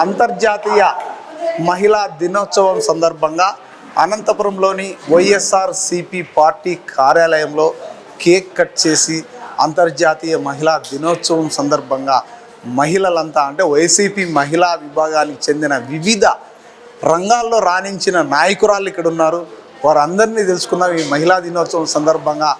అంతర్జాతీయ మహిళా దినోత్సవం సందర్భంగా అనంతపురంలోని వైఎస్ఆర్ సిపి పార్టీ కార్యాలయంలో కేక్ కట్ చేసి అంతర్జాతీయ మహిళా దినోత్సవం సందర్భంగా మహిళలంతా అంటే వైసీపీ మహిళా విభాగానికి చెందిన వివిధ రంగాల్లో రాణించిన నాయకురాళ్ళు ఇక్కడ ఉన్నారు. వారందరినీ తెలుసుకుందాం ఈ మహిళా దినోత్సవం సందర్భంగా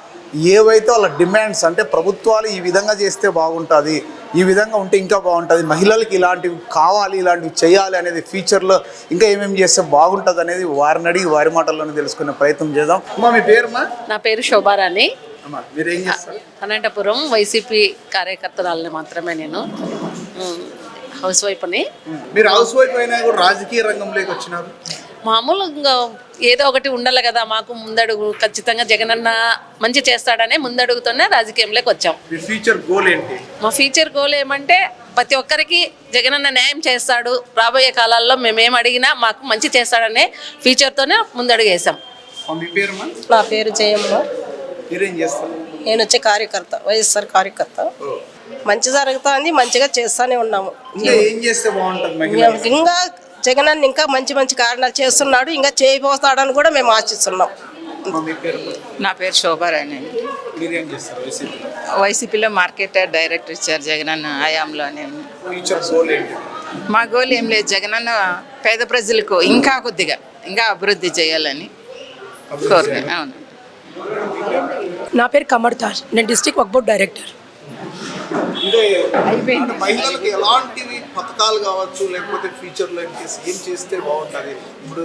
ఏవైతే వాళ్ళ డిమాండ్స్ అంటే ప్రభుత్వాలు ఈ విధంగా చేస్తే బాగుంటుంది ఈ విధంగా ఉంటే ఇంకా బాగుంటుంది మహిళలకి ఇలాంటివి కావాలి ఇలాంటివి చేయాలి అనేది ఫ్యూచర్లో ఇంకా ఏమేమి చేస్తే బాగుంటుంది అనేది వారిని అడిగి వారి మాటల్లోనే తెలుసుకునే ప్రయత్నం చేద్దాం. అమ్మా మీ పేరుమా నా పేరు శోభారాణి. అమ్మా మీరు ఏం చేస్తారు? అనంతపురం వైసీపీ కార్యకర్తరాలని మాత్రమే నేను హౌస్ వైఫ్ని మీరు హౌస్ వైఫ్ అయినా కూడా రాజకీయ రంగంలోకి వచ్చినారు? మామూలుగా ఏదో ఒకటి ఉండాలి కదా మాకు ముందడుగు ఖచ్చితంగా జగనన్న మంచి చేస్తాడనే ముందడుగుతోనే రాజకీయంలోకి వచ్చాం. మీ ఫ్యూచర్ గోల్ ఏంటి? మా ఫ్యూచర్ గోల్ ఏమంటే ప్రతి ఒక్కరికి జగనన్న న్యాయం చేస్తాడు. రాబోయే కాలాల్లో మేమేం అడిగినా మాకు మంచి చేస్తాడనే ఫ్యూచర్తోనే ముందడుగు వేసాం మీ పేరుమా నా పేరు జయమ్మ. మీరేం చేస్తారు? నేను వచ్చే కార్యకర్త వైఎస్ఆర్ కార్యకర్త. మంచి జరుగుతుంది మంచిగా చేస్తూనే ఉన్నాము. ఇంకా ఏం చేస్తే బాగుంటుంది మహిళ ఇంకా జగన్ అన్న ఇంకా మంచి మంచి కారణాలు చేస్తున్నాడు ఇంకా చేయబోతాడని కూడా మేము ఆశిస్తున్నాం. నా పేరు శోభారాణి వైసీపీ? వైసీపీలో మార్కెట్ డైరెక్టర్ ఇచ్చారు జగనన్న హయాంలోనే ఫ్యూచర్ గోల్ ఏంటి? మా గోల్ ఏం లేదు. జగనన్న పేద ప్రజలకు ఇంకా కొద్దిగా ఇంకా అభివృద్ధి చేయాలని కోరిక అవును నా పేరు కమర్ తాజ్ నేను డిస్ట్రిక్ట్ వర్క్ బోర్డ్ డైరెక్టర్. అంటే మహిళలకు ఎలాంటివి పథకాలు కావచ్చు లేకపోతే ఫ్యూచర్లో ఏం చేసి ఏం చేస్తే బాగుంటుంది? ఇప్పుడు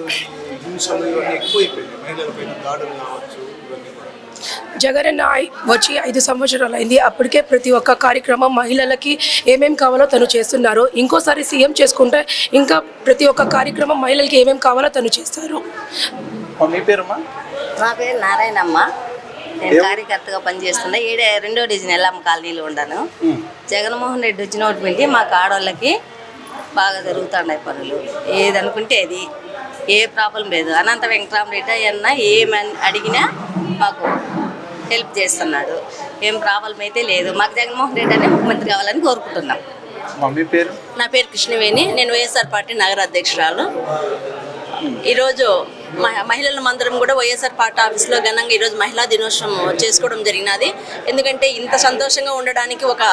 హింసలు ఇవన్నీ ఎక్కువైపోయినాయి మహిళల పైన దాడులు కావచ్చు ఇవన్నీ కూడా. వచ్చి ఐదు సంవత్సరాలు అయింది. అప్పటికే ప్రతి ఒక్క కార్యక్రమం మహిళలకి ఏమేం కావాలో తను చేస్తున్నారు. ఇంకోసారి సీఎం చేసుకుంటే ఇంకా ప్రతి ఒక్క కార్యక్రమం మహిళలకి ఏమేం కావాలో తను చేస్తారు. అమ్మా, మీ నా పేరు నారాయణమ్మ. నేను కార్యకర్తగా పనిచేస్తున్నా ఏడే రెండో డివిజన్ ఎల్లమ్మ కాలనీలో ఉన్నాను జగన్మోహన్ రెడ్డి వచ్చినటువంటి మాకు ఆడవాళ్ళకి బాగా జరుగుతున్నాయి పనులు. ఏది అనుకుంటే అది. ఏ ప్రాబ్లం లేదు. అనంత వెంకటరామరెడ్డి అన్న ఏమని అడిగినా మాకు హెల్ప్ చేస్తున్నాడు. ఏం ప్రాబ్లం అయితే లేదు. మాకు జగన్మోహన్ రెడ్డి అనే ముఖ్యమంత్రి కావాలని కోరుకుంటున్నాం. అమ్మా, మీ పేరు? నా పేరు కృష్ణవేణి. నేను వైఎస్ఆర్ పార్టీ నగర అధ్యక్షురాలు ఈరోజు మహిళల మందరం కూడా వైఎస్ఆర్ పార్టీ ఆఫీస్లో ఘనంగా ఈరోజు మహిళా దినోత్సవం చేసుకోవడం జరిగినది. ఎందుకంటే ఇంత సంతోషంగా ఉండడానికి ఒక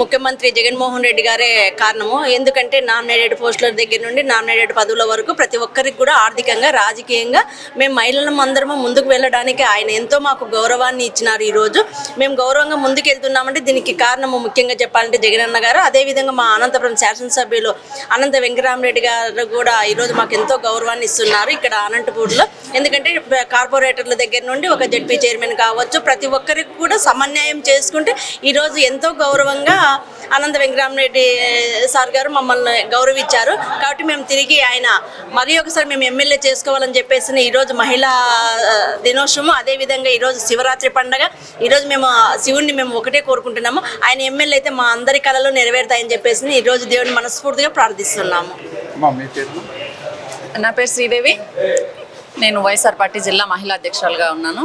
ముఖ్యమంత్రి జగన్మోహన్ రెడ్డి గారే కారణము. ఎందుకంటే నామినేటెడ్ పోస్టుల దగ్గర నుండి నామినేటెడ్ పదవుల వరకు ప్రతి ఒక్కరికి కూడా ఆర్థికంగా రాజకీయంగా మేము మహిళల మందరము ముందుకు వెళ్ళడానికి ఆయన ఎంతో మాకు గౌరవాన్ని ఇచ్చినారు ఈరోజు. మేము గౌరవంగా ముందుకు వెళ్తున్నామంటే దీనికి కారణము ముఖ్యంగా చెప్పాలంటే జగనన్న గారు. అదేవిధంగా మా అనంతపురం శాసనసభ్యులు అనంత వెంకటరామరెడ్డి గారు కూడా ఈరోజు మాకు ఎంతో గౌరవాన్ని ఇస్తున్నారు. ఇక్కడ అనంతపూర్లో ఎందుకంటే కార్పొరేటర్ల దగ్గర నుండి ఒక జడ్పీ చైర్మన్ కావచ్చు ప్రతి ఒక్కరికి కూడా సమన్వయం చేసుకుంటే ఈరోజు ఎంతో గౌరవంగా అనంత వెంకరామరెడ్డి సార్ గారు మమ్మల్ని గౌరవించారు. కాబట్టి మేము తిరిగి ఆయన మరీ ఒకసారి మేము ఎమ్మెల్యే చేసుకోవాలని చెప్పేసి ఈరోజు మహిళా దినోత్సవం అదేవిధంగా ఈరోజు శివరాత్రి పండగ. ఈరోజు మేము శివుణ్ణి మేము ఒకటే కోరుకుంటున్నాము. ఆయన ఎమ్మెల్యే అయితే మా అందరి కళలు నెరవేరుతాయని చెప్పేసి ఈరోజు దేవుని మనస్ఫూర్తిగా ప్రార్థిస్తున్నాము. మీ పేరు? నా పేరు శ్రీదేవి. నేను వైఎస్ఆర్ పార్టీ జిల్లా మహిళా అధ్యక్షురాలుగా ఉన్నాను.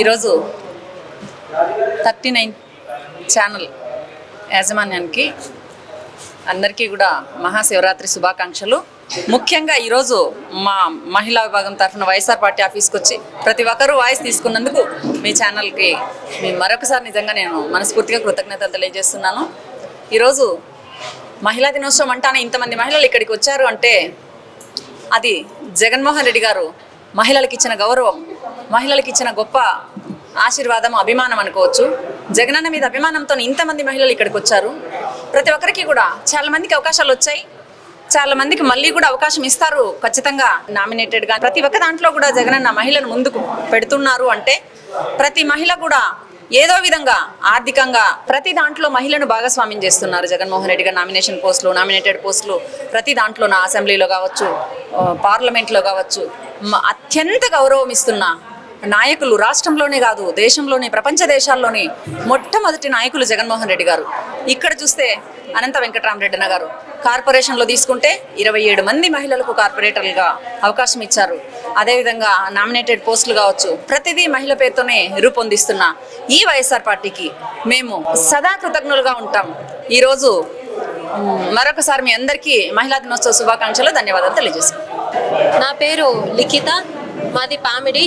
ఈరోజు థర్టీ నైన్ ఛానల్ యాజమాన్యానికి అందరికీ కూడా మహాశివరాత్రి శుభాకాంక్షలు. ముఖ్యంగా ఈరోజు మా మహిళా విభాగం తరఫున వైఎస్ఆర్ పార్టీ ఆఫీస్కి వచ్చి ప్రతి ఒక్కరూ వాయిస్ తీసుకున్నందుకు మీ ఛానల్కి మీ మరొకసారి నిజంగా నేను మనస్ఫూర్తిగా కృతజ్ఞతలు తెలియజేస్తున్నాను. ఈరోజు మహిళా దినోత్సవం అంటానే ఇంతమంది మహిళలు ఇక్కడికి వచ్చారు అంటే అది జగన్మోహన్ రెడ్డి గారు మహిళలకు ఇచ్చిన గౌరవం మహిళలకు ఇచ్చిన గొప్ప ఆశీర్వాదం అభిమానం అనుకోవచ్చు. జగనన్న మీద అభిమానంతో ఇంతమంది మహిళలు ఇక్కడికి వచ్చారు. ప్రతి ఒక్కరికి కూడా చాలా మందికి అవకాశాలు వచ్చాయి. చాలా మందికి మళ్ళీ కూడా అవకాశం ఇస్తారు. ఖచ్చితంగా నామినేటెడ్గా ప్రతి ఒక్క దాంట్లో కూడా జగనన్న మహిళను ముందుకు పెడుతున్నారు అంటే ప్రతి మహిళ కూడా ఏదో విధంగా ఆర్థికంగా ప్రతి దాంట్లో మహిళను భాగస్వామ్యం చేస్తున్నారు జగన్మోహన్ రెడ్డి గారు. నామినేషన్ పోస్టులు నామినేటెడ్ పోస్టులు ప్రతి దాంట్లో నా అసెంబ్లీలో కావచ్చు పార్లమెంట్లో కావచ్చు అత్యంత గౌరవం ఇస్తున్న నాయకులు రాష్ట్రంలోనే కాదు దేశంలోనే ప్రపంచ దేశాల్లోని మొట్టమొదటి నాయకులు జగన్మోహన్ రెడ్డి గారు. ఇక్కడ చూస్తే అనంత వెంకటరామరెడ్డి గారు. కార్పొరేషన్లో తీసుకుంటే ఇరవై ఏడు మంది మహిళలకు కార్పొరేటర్లుగా అవకాశం ఇచ్చారు. అదేవిధంగా నామినేటెడ్ పోస్టులు కావచ్చు ప్రతిదీ మహిళ పేరుతోనే రూపొందిస్తున్న ఈ వైఎస్ఆర్ పార్టీకి మేము సదా కృతజ్ఞులుగా ఉంటాం. ఈరోజు మరొకసారి మీ అందరికీ మహిళా దినోత్సవ శుభాకాంక్షలు ధన్యవాదాలు తెలియజేస్తాం నా పేరు లిఖిత మాది పామిడి.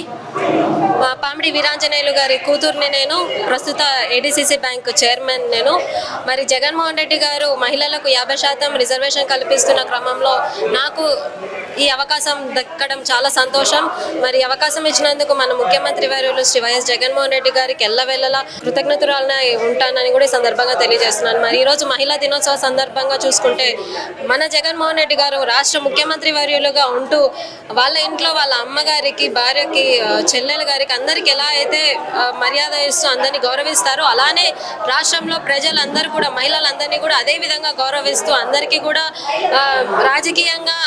మా పామిడి వీరాంజనేయులు గారి కూతుర్ని నేను ప్రస్తుత ఏడీసీసీ బ్యాంక్ చైర్మన్ నేను. మరి జగన్మోహన్ రెడ్డి గారు మహిళలకు యాభై శాతం రిజర్వేషన్ కల్పిస్తున్న క్రమంలో నాకు ఈ అవకాశం దక్కడం చాలా సంతోషం. మరి అవకాశం ఇచ్చినందుకు మన ముఖ్యమంత్రి వర్యులు శ్రీ వైఎస్ జగన్మోహన్ రెడ్డి గారికి ఎల్లవెల్లలా కృతజ్ఞతురాలన ఉంటానని కూడా ఈ సందర్భంగా తెలియజేస్తున్నాను. మరి ఈరోజు మహిళా దినోత్సవ సందర్భంగా చూసుకుంటే మన జగన్మోహన్ రెడ్డి గారు రాష్ట్ర ముఖ్యమంత్రి వర్యులుగా ఉంటూ వాళ్ళ ఇంట్లో వాళ్ళ అమ్మగారికి భార్యకి చెల్లెలు చెల్లెల గారికి అందరికి ఎలా అయితే మర్యాద ఇస్తూ అందరినీ గౌరవిస్తారో అలానే రాష్ట్రంలో ప్రజలందరూ కూడా మహిళలందరినీ కూడా అదే విధంగా గౌరవిస్తూ అందరికీ కూడా రాజకీయంగా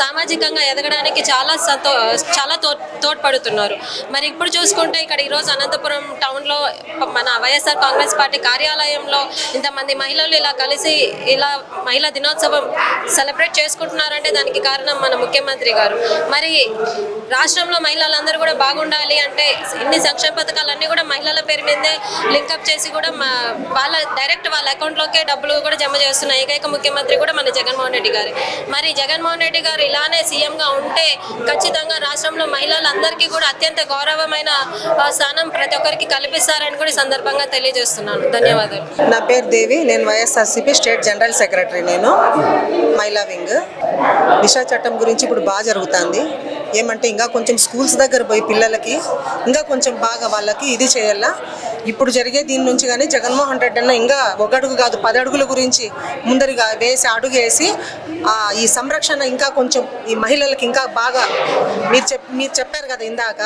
సామాజికంగా ఎదగడానికి చాలా సంతో చాలా తో తోడ్పడుతున్నారు. మరి ఇప్పుడు చూసుకుంటే ఇక్కడ ఈరోజు అనంతపురం టౌన్లో మన వైఎస్ఆర్ కాంగ్రెస్ పార్టీ కార్యాలయంలో ఇంతమంది మహిళలు ఇలా కలిసి ఇలా మహిళా దినోత్సవం సెలబ్రేట్ చేసుకుంటున్నారంటే దానికి కారణం మన ముఖ్యమంత్రి గారు. మరి రాష్ట్రంలో మహిళలందరూ కూడా బాగుండాలి అంటే ఇన్ని సంక్షేమ పథకాలన్నీ కూడా మహిళల పేరు మీదే లింకప్ చేసి కూడా మా వాళ్ళ డైరెక్ట్ వాళ్ళ అకౌంట్లోకే డబ్బులు కూడా జమ చేస్తున్న ఏకైక ముఖ్యమంత్రి కూడా మన జగన్మోహన్ రెడ్డి గారు. మరి జగన్మోహన్ రెడ్డి గారు ఇలానే సీఎంగా ఉంటే ఖచ్చితంగా రాష్ట్రంలో మహిళలందరికీ కూడా అత్యంత గౌరవమైన స్థానం ప్రతి ఒక్కరికి కల్పిస్తారని కూడా సందర్భంగా తెలియజేస్తున్నాను. ధన్యవాదాలు. నా పేరు దేవి. నేను వైఎస్ఆర్సీపీ స్టేట్ జనరల్ సెక్రటరీ నేను. మహిళా వింగ్. దిశా చట్టం గురించి ఇప్పుడు బాగా జరుగుతుంది. ఏమంటే ఇంకా కొంచెం స్కూల్స్ దగ్గర పోయి పిల్లలకి ఇంకా కొంచెం బాగా వాళ్ళకి ఇది చేయాలా? ఇప్పుడు జరిగే దీని నుంచి కానీ జగన్మోహన్ రెడ్డి అన్న ఇంకా ఒక అడుగు కాదు పది అడుగుల గురించి ముందరిగా వేసి అడుగు వేసి ఆ, ఈ సంరక్షణ ఇంకా కొంచెం ఈ మహిళలకి ఇంకా బాగా మీరు చెప్ మీరు చెప్పారు కదా ఇందాక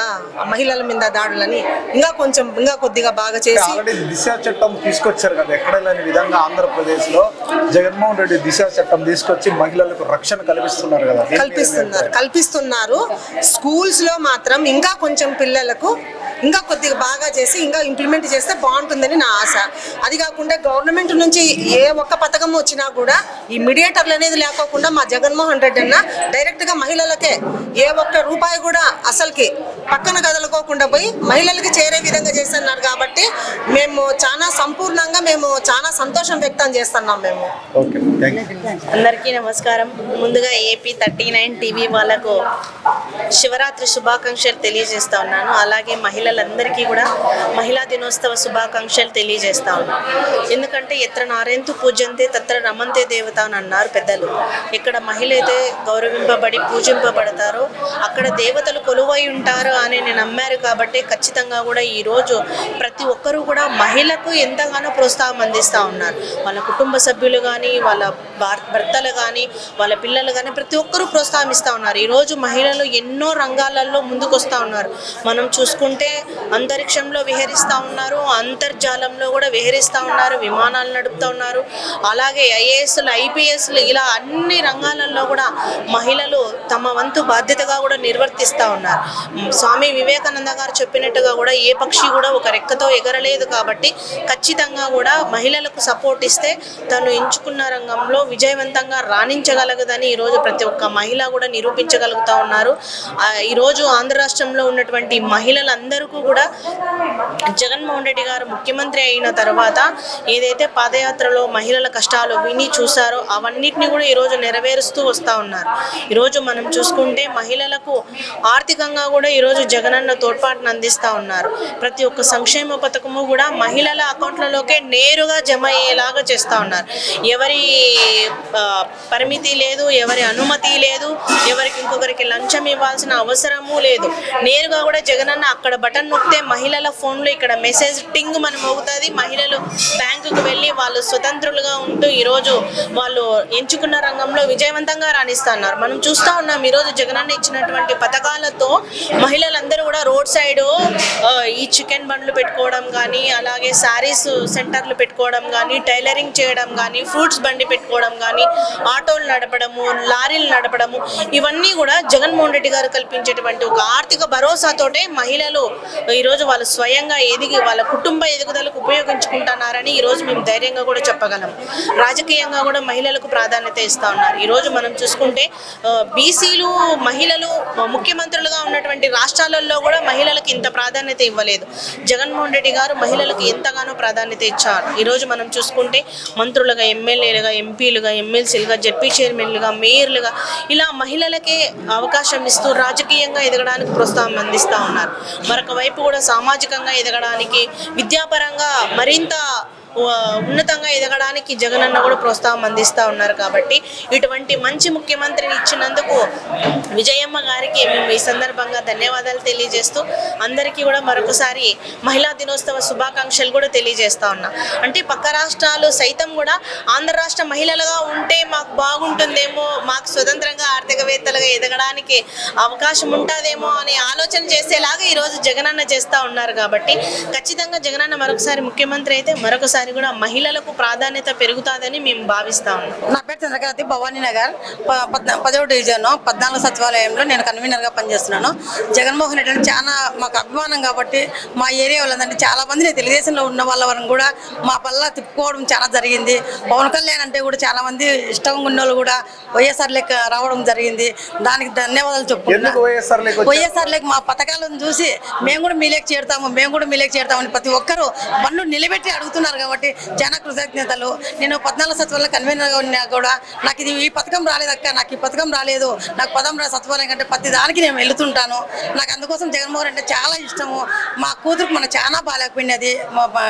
మహిళల మీద దాడులని ఇంకా కొంచెం ఇంకా కొద్దిగా బాగా చేసి ఆల్రెడీ దిశ చట్టం తీసుకొచ్చారు కదా ఎక్కడ లేని విధంగా ఆంధ్రప్రదేశ్లో జగన్మోహన్ రెడ్డి దిశ చట్టం తీసుకొచ్చి మహిళలకు రక్షణ కల్పిస్తున్నారు కదా కల్పిస్తున్నారు కల్పిస్తున్నారు. స్కూల్స్లో మాత్రం ఇంకా కొంచెం పిల్లలకు ఇంకా కొద్దిగా బాగా చేసి ఇంకా ఇంప్లిమెంట్ చేస్తే బాగుంటుందని నా ఆశ. అది కాకుండా గవర్నమెంట్ నుంచి ఏ ఒక్క పథకం వచ్చినా కూడా ఈ మీడియేటర్లు అనేది లేకోకుండా మా జగన్మోహన్ రెడ్డి అన్న డైరెక్ట్గా మహిళలకే ఏ ఒక్క రూపాయి కూడా అసలుకి పక్కన కదలుకోకుండా పోయి మహిళలకి చేరే విధంగా చేస్తున్నారు కాబట్టి మేము చాలా సంపూర్ణంగా మేము చాలా సంతోషం వ్యక్తం చేస్తున్నాం మేము. అందరికీ నమస్కారం. ముందుగా ఏపీ థర్టీ నైన్ టీవీ వాళ్ళకు శివరాత్రి శుభాకాంక్షలు తెలియజేస్తా ఉన్నాను. అలాగే పిల్లలందరికీ కూడా మహిళా దినోత్సవ శుభాకాంక్షలు తెలియజేస్తా ఉన్నాం. ఎందుకంటే ఎత్ర నారెంతు పూజంతే తత్ర రమంతే దేవత అని అన్నారు పెద్దలు. ఇక్కడ మహిళ అయితే గౌరవింపబడి పూజింపబడతారో అక్కడ దేవతలు కొలువై ఉంటారు అని నేను నమ్మారు కాబట్టి ఖచ్చితంగా కూడా ఈరోజు ప్రతి ఒక్కరూ కూడా మహిళకు ఎంతగానో ప్రోత్సాహం అందిస్తూ ఉన్నారు. వాళ్ళ కుటుంబ సభ్యులు కానీ వాళ్ళ భర్తలు కానీ వాళ్ళ పిల్లలు కానీ ప్రతి ఒక్కరూ ప్రోత్సాహిస్తూ ఉన్నారు. ఈరోజు మహిళలు ఎన్నో రంగాలలో ముందుకు వస్తూ ఉన్నారు. మనం చూసుకుంటే అంతరిక్షంలో విహరిస్తూ ఉన్నారు అంతర్జాలంలో కూడా విహరిస్తూ ఉన్నారు విమానాలు నడుపుతూ ఉన్నారు. అలాగే ఐఏఎస్లు ఐపీఎస్లు ఇలా అన్ని రంగాలలో కూడా మహిళలు తమ వంతు బాధ్యతగా కూడా నిర్వర్తిస్తూ ఉన్నారు. స్వామి వివేకానంద గారు చెప్పినట్టుగా కూడా ఏ పక్షి కూడా ఒక రెక్కతో ఎగరలేదు కాబట్టి ఖచ్చితంగా కూడా మహిళలకు సపోర్ట్ ఇస్తే తను ఎంచుకున్న రంగంలో విజయవంతంగా రాణించగలగదని ఈరోజు ప్రతి ఒక్క మహిళ కూడా నిరూపించగలుగుతా ఉన్నారు. ఈరోజు ఆంధ్ర రాష్ట్రంలో ఉన్నటువంటి మహిళలందరికీ కూడా జగన్మోహన్ రెడ్డి గారు ముఖ్యమంత్రి అయిన తర్వాత ఏదైతే పాదయాత్రలో మహిళల కష్టాలు విని చూసారో అవన్నిటిని కూడా ఈరోజు నెరవేరుస్తూ వస్తూ ఉన్నారు. ఈరోజు మనం చూసుకుంటే మహిళలకు ఆర్థికంగా కూడా ఈరోజు జగనన్న తోడ్పాటును అందిస్తూ ఉన్నారు. ప్రతి ఒక్క సంక్షేమ పథకము కూడా మహిళల అకౌంట్లలోకే నేరుగా జమ అయ్యేలాగా చేస్తూ ఉన్నారు. ఎవరి పరిమితి లేదు ఎవరి అనుమతి లేదు ఎవరికి ఇంకొకరికి లంచం ఇవ్వాల్సిన అవసరము లేదు. నేరుగా కూడా జగనన్న అక్కడ బటన్ నొక్కితే మహిళల ఫోన్లో ఇక్కడ మెసేజ్ టింగ్ మనం అవుతుంది. మహిళలు బ్యాంకుకు వెళ్ళి వాళ్ళు స్వతంత్రులుగా ఉంటూ ఈరోజు వాళ్ళు ఎంచుకున్న రంగంలో విజయవంతంగా రాణిస్తున్నారు. మనం చూస్తూ ఉన్నాం ఈరోజు జగనన్న ఇచ్చినటువంటి పథకాలతో మహిళలందరూ కూడా రోడ్ సైడ్ ఈ చికెన్ బండ్లు పెట్టుకోవడం కానీ అలాగే శారీస్ సెంటర్లు పెట్టుకోవడం కానీ టైలరింగ్ చేయడం కానీ ఫ్రూట్స్ బండి పెట్టుకోవడం కానీ ఆటోలు నడపడము లారీలు నడపడము ఇవన్నీ కూడా జగన్మోహన్ రెడ్డి గారు కల్పించేటువంటి ఒక ఆర్థిక భరోసాతోటే మహిళలు ఈరోజు వాళ్ళు స్వయంగా ఎదిగి వాళ్ళ కుటుంబ ఎదుగుదలకు ఉపయోగించుకుంటున్నారని ఈరోజు మేము ధైర్యంగా కూడా చెప్పగలం. రాజకీయంగా కూడా మహిళలకు ప్రాధాన్యత ఇస్తా ఉన్నారు. ఈరోజు మనం చూసుకుంటే బీసీలు మహిళలు ముఖ్యమంత్రులుగా ఉన్నటువంటి రాష్ట్రాలలో కూడా మహిళలకు ఇంత ప్రాధాన్యత ఇవ్వలేదు. జగన్మోహన్ రెడ్డి గారు మహిళలకు ఎంతగానో ప్రాధాన్యత ఇచ్చారు. ఈరోజు మనం చూసుకుంటే మంత్రులుగా ఎమ్మెల్యేలుగా ఎంపీలు ఎంపీలుగా ఎమ్మెల్సీలుగా జడ్పీ చైర్మన్లుగా మేయర్లుగా ఇలా మహిళలకే అవకాశం ఇస్తూ రాజకీయంగా ఎదగడానికి ప్రోత్సాహం అందిస్తూ ఉన్నారు. మరొక వైపు కూడా సామాజికంగా ఎదగడానికి విద్యాపరంగా మరింత ఉన్నతంగా ఎదగడానికి జగన్ అన్న కూడా ప్రోత్సాహం అందిస్తూ ఉన్నారు కాబట్టి ఇటువంటి మంచి ముఖ్యమంత్రిని ఇచ్చినందుకు విజయమ్మ గారికి మేము ఈ సందర్భంగా ధన్యవాదాలు తెలియజేస్తూ అందరికీ కూడా మరొకసారి మహిళా దినోత్సవ శుభాకాంక్షలు కూడా తెలియజేస్తా ఉన్నా. అంటే పక్క రాష్ట్రాలు సైతం కూడా ఆంధ్ర రాష్ట్ర మహిళలుగా ఉంటే మాకు బాగుంటుందేమో మాకు స్వతంత్రంగా ఆర్థికవేత్తలుగా ఎదగడానికి అవకాశం ఉంటుందేమో అనే ఆలోచన చేసేలాగా ఈరోజు జగనన్న చేస్తూ ఉన్నారు కాబట్టి ఖచ్చితంగా జగనన్న మరొకసారి ముఖ్యమంత్రి అయితే మరొకసారి కూడా మహిళలకు ప్రాధాన్యత పెరుగుతుందని మేము భావిస్తా ఉన్నాం నా పేరు చంద్రకాంతి భవానీ నగర్ పదవ డివిజన్ పద్నాలుగు సచివాలయంలో నేను కన్వీనర్గా పనిచేస్తున్నాను. జగన్మోహన్ రెడ్డి అంటే చాలా మాకు అభిమానం కాబట్టి మా ఏరియా వాళ్ళందరినీ చాలా మంది తెలుగుదేశంలో ఉన్న వాళ్ళ వరకు కూడా మా పల్ల తిప్పుకోవడం చాలా జరిగింది. పవన్ కళ్యాణ్ అంటే కూడా చాలా మంది ఇష్టంగా ఉన్న వాళ్ళు కూడా వైఎస్ఆర్ లెక్క రావడం జరిగింది. దానికి ధన్యవాదాలు చెప్పుకుంటున్నా. ఎందుకు వైఎస్ఆర్ లేక వచ్చారు? వైఎస్ఆర్ లేక మా పథకాలను చూసి మేము కూడా మీలేకి చేరుతాము మేము కూడా మీలేకి చేరుతామని ప్రతి ఒక్కరూ పన్ను నిలబెట్టి అడుగుతున్నారు కాబట్టి కాబట్టి చాలా కృతజ్ఞతలు. నేను పద్నాలుగు సత్వాల కన్వీనర్గా ఉన్నా కూడా నాకు ఇది ఈ పథకం రాలేదక్క నాకు ఈ పథకం రాలేదు. నాకు పదం రా సత్వాలయం కంటే ప్రతి దానికి నేను వెళుతుంటాను. నాకు అందుకోసం జగన్మోహన్ అంటే చాలా ఇష్టము. మా కూతురుకు మన చాలా బాగాలేకపోయినది మా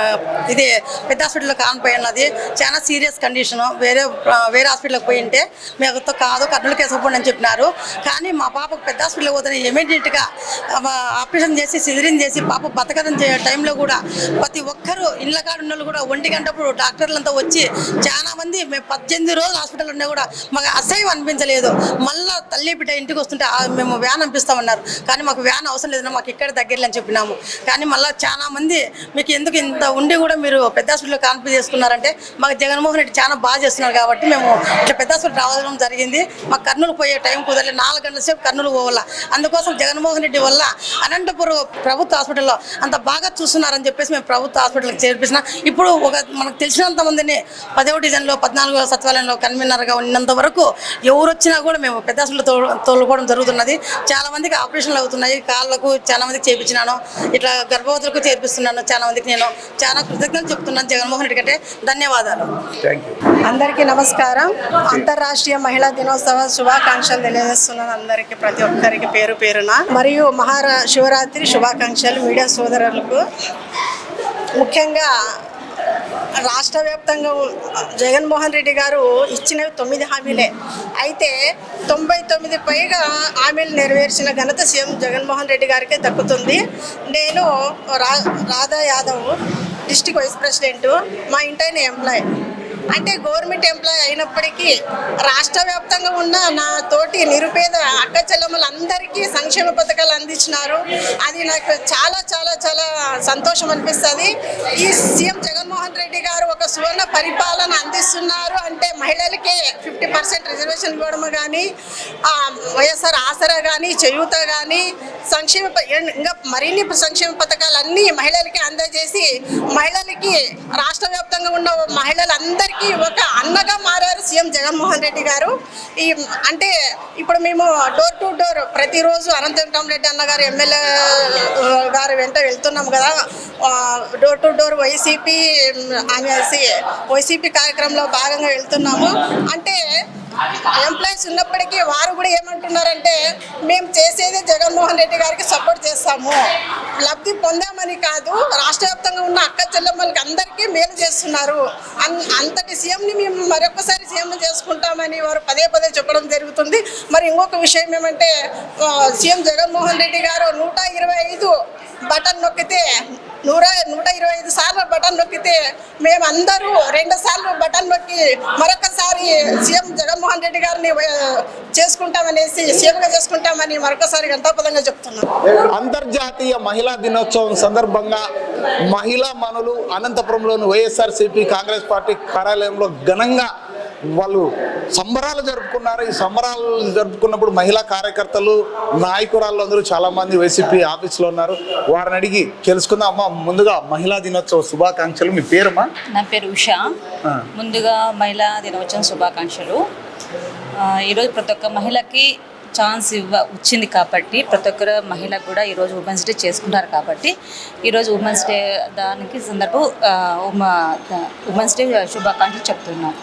ఇది పెద్ద హాస్పిటల్లో కానిపోయినది. చాలా సీరియస్ కండిషను. వేరే వేరే హాస్పిటల్కి పోయి ఉంటే మీతో కాదు కర్నూలు కేసపోండి అని చెప్పినారు. కానీ మా పాపకు పెద్ద హాస్పిటల్కి పోతే ఇమీడియట్గా ఆపరేషన్ చేసి సిజరీన్ చేసి పాప బతకడం చే టైంలో కూడా ప్రతి ఒక్కరూ ఇళ్ళ కాడ ఉన్న వాళ్ళు కూడా ఒంటి గంటప్పుడు డాక్టర్లంతా వచ్చి చాలా మంది మేము పద్దెనిమిది రోజులు హాస్పిటల్ ఉన్నా కూడా మాకు అసహ్యం అనిపించలేదు. మళ్ళా తల్లి బిడ్డ ఇంటికి వస్తుంటే మేము వ్యాన్ అనిపిస్తామన్నారు కానీ మాకు వ్యాన్ అవసరం లేదు మాకు ఇక్కడ దగ్గరలో అని చెప్పినాము. కానీ మళ్ళీ చాలా మంది మీకు ఎందుకు ఇంత ఉండి కూడా మీరు పెద్ద హాస్పిటల్లో కాన్ఫీ చేసుకున్నారంటే మాకు జగన్మోహన్ రెడ్డి చాలా బాగా చేస్తున్నారు కాబట్టి మేము ఇట్లా పెద్ద హాస్పిటల్ రావడం జరిగింది. మాకు కర్నూలు పోయే టైం కుదరలేదు. నాలుగు గంటల సేపు కర్నూలు పోవాలా. అందుకోసం జగన్మోహన్ రెడ్డి వల్ల అనంతపురం ప్రభుత్వ హాస్పిటల్లో అంత బాగా చూస్తున్నారని చెప్పేసి మేము ప్రభుత్వ హాస్పిటల్కి చేర్పించిన. ఇప్పుడు ఒక మనకు తెలిసినంత మందిని పదవ డివిజన్లో పద్నాలుగో సచివాలయంలో కన్వీనర్గా ఉన్నంత వరకు ఎవరు వచ్చినా కూడా మేము పెద్ద తో తోలుకోవడం జరుగుతున్నది. చాలా మందికి ఆపరేషన్లు అవుతున్నాయి. కాళ్ళకు చాలా మందికి చేపించినాను. ఇట్లా గర్భవతులకు చేర్పిస్తున్నాను చాలా మందికి నేను. చాలా కృతజ్ఞతలు చెప్తున్నాను జగన్మోహన్ రెడ్డి కంటే. ధన్యవాదాలు. అందరికీ నమస్కారం. అంతర్రాష్ట్రీయ మహిళా దినోత్సవ శుభాకాంక్షలు తెలియజేస్తున్నాను అందరికీ ప్రతి ఒక్కరికి పేరు పేరున. మరియు మహారా శివరాత్రి శుభాకాంక్షలు మీడియా సోదరులకు. ముఖ్యంగా రాష్ట్ర వ్యాప్తంగా జగన్మోహన్ రెడ్డి గారు ఇచ్చినవి తొమ్మిది హామీలే. అయితే తొంభై తొమ్మిది పైగా హామీలు నెరవేర్చిన ఘనత సీఎం జగన్మోహన్ రెడ్డి గారికే దక్కుతుంది. నేను రా Radha Yadav district vice president మా ఇంటైన ఎంప్లాయ్. అంటే గవర్నమెంట్ ఎంప్లాయ్ అయినప్పటికీ రాష్ట్ర వ్యాప్తంగా ఉన్న నా తోటి నిరుపేద అక్క చెల్లెములందరికీ సంక్షేమ పథకాలు అందించినారు. అది నాకు చాలా చాలా చాలా సంతోషం అనిపిస్తుంది. ఈ సీఎం జగన్మోహన్ రెడ్డి గారు ఒక సువర్ణ పరిపాలన అందిస్తున్నారు అంటే మహిళలకే ఫిఫ్టీ పర్సెంట్ రిజర్వేషన్ ఇవ్వడం కానీ వైఎస్ఆర్ ఆసరా కానీ చేయూత కానీ సంక్షేమ ఇంకా మరిన్ని సంక్షేమ పథకాలు అన్నీ మహిళలకి అందజేసి మహిళలకి రాష్ట్ర వ్యాప్తంగా ఉన్న మహిళలందరికీ ఒక అన్నగా మారారు సీఎం జగన్మోహన్ రెడ్డి గారు. ఈ అంటే ఇప్పుడు మేము డోర్ టు డోర్ ప్రతిరోజు అనంతం రెడ్డి అన్న గారు ఎమ్మెల్యే గారు వెంట వెళ్తున్నాం కదా. డోర్ టు డోర్ వైసీపీ అనేసి వైసీపీ కార్యక్రమంలో భాగంగా వెళ్తున్నాము. అంటే ఎంప్లాయీస్ ఉన్నప్పటికీ వారు కూడా ఏమంటున్నారంటే మేము చేసేది జగన్మోహన్ రెడ్డి గారికి సపోర్ట్ చేస్తాము. లబ్ధి పొందామని కాదు రాష్ట్ర వ్యాప్తంగా ఉన్న అక్క చెల్లెమ్మలకి అందరికీ మేలు చేస్తున్నారు. అన్- అంతటి సీఎంని మేము మరొకసారి సీఎం చేసుకుంటామని వారు పదే పదే చెప్పడం జరుగుతుంది. మరి ఇంకొక విషయం ఏమంటే సీఎం జగన్మోహన్ రెడ్డి గారు నూట ఇరవై ఐదు బటన్ నొక్కితే నూర నూట ఇరవై ఐదు సార్లు బటన్ నొక్కితే మేమందరూ రెండు సార్లు బటన్ నొక్కి మరొకసారి సీఎం జగన్మోహన్ రెడ్డి గారిని చేసుకుంటామనేసి సీఎంగా చేసుకుంటామని మరొకసారి గంటాపదంగా చెప్తున్నాం. అంతర్జాతీయ మహిళా దినోత్సవం సందర్భంగా మహిళా మనులు అనంతపురంలోని వైఎస్ఆర్సీపీ కాంగ్రెస్ పార్టీ కార్యాలయంలో ఘనంగా వాళ్ళు సంబరాలు జరుపుకున్నారు. ఈ సంబరాలు జరుపుకున్నప్పుడు మహిళా కార్యకర్తలు నాయకురాళ్ళు అందరూ చాలా మంది వైసీపీ ఆఫీస్లో ఉన్నారు. వారిని అడిగి తెలుసుకుందాం. అమ్మ ముందుగా మహిళా దినోత్సవ శుభాకాంక్షలు. మీ పేరమ్మా? నా పేరు ఉషా. ముందుగా మహిళా దినోత్సవం శుభాకాంక్షలు. ఈరోజు ప్రతి ఒక్క మహిళకి ఛాన్స్ ఇవ్వ వచ్చింది కాబట్టి ప్రతి ఒక్కరు మహిళకు కూడా ఈరోజు ఉమెన్స్ డే చేసుకుంటారు కాబట్టి ఈరోజు ఉమెన్స్ డే దానికి సందర్భం ఉమెన్స్ డే శుభాకాంక్షలు చెప్తున్నాం.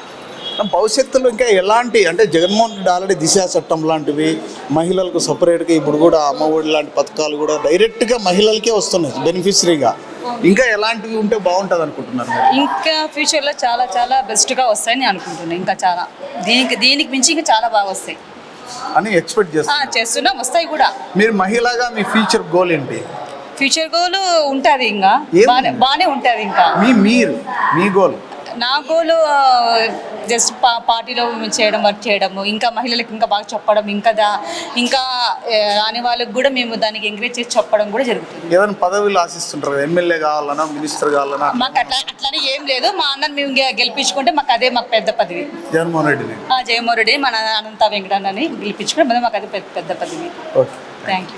భవిష్యత్తులో ఇంకా ఎలాంటి అంటే జగన్మోహన్ రెడ్డి ఆల్రెడీ దిశ చట్టం లాంటివి మహిళలకు సపరేట్గా ఇప్పుడు కూడా అమ్మఒడి లాంటి పథకాలు కూడా డైరెక్ట్గా మహిళలకే వస్తున్నాయి బెనిఫిషరీగా. ఇంకా ఎలాంటివి ఉంటే బాగుంటుంది అనుకుంటున్నారు? ఇంకా ఫ్యూచర్లో చాలా చాలా బెస్ట్గా వస్తాయని నేను అనుకుంటున్నాను ఇంకా చాలా. దీనికి దీనికి మించి ఇంకా చాలా బాగా వస్తాయి. అని ఎక్స్పెక్ట్ ఆ, చేస్తారు చేస్తున్నాం వస్తాయి కూడా. మీరు మహిళగా మీ ఫ్యూచర్ గోల్ ఏంటి? ఫ్యూచర్ గోల్ ఉంటుంది ఇంకా. బాగానే ఉంటుంది ఇంకా. మీ మీరు మీ గోల్? నా గోలు జస్ట్ పా పార్టీలో చేయడం వర్క్ చేయడము ఇంకా మహిళలకు ఇంకా బాగా చెప్పడం ఇంకా దా ఇంకా రాని వాళ్ళకి కూడా మేము దానికి ఎంకరేజ్ చేసి చెప్పడం కూడా జరుగుతుంది. ఏదైనా పదవులు ఆశిస్తుంటారు? ఎమ్మెల్యే కావాలన్నా మినిస్టర్ కావాలన్నా మాకు అట్లా అట్లానే ఏం లేదు. మా అన్నని మేము గెలిపించుకుంటే మాకు అదే మాకు పెద్ద పదవి. జగన్మోహన్ రెడ్డిని? ఆ జయమోహన్ రెడ్డి మన అనంత వెంకటన్నని గెలిపించుకుంటే మాకు అది పెద్ద పెద్ద పదవి. ఓకే. Thank you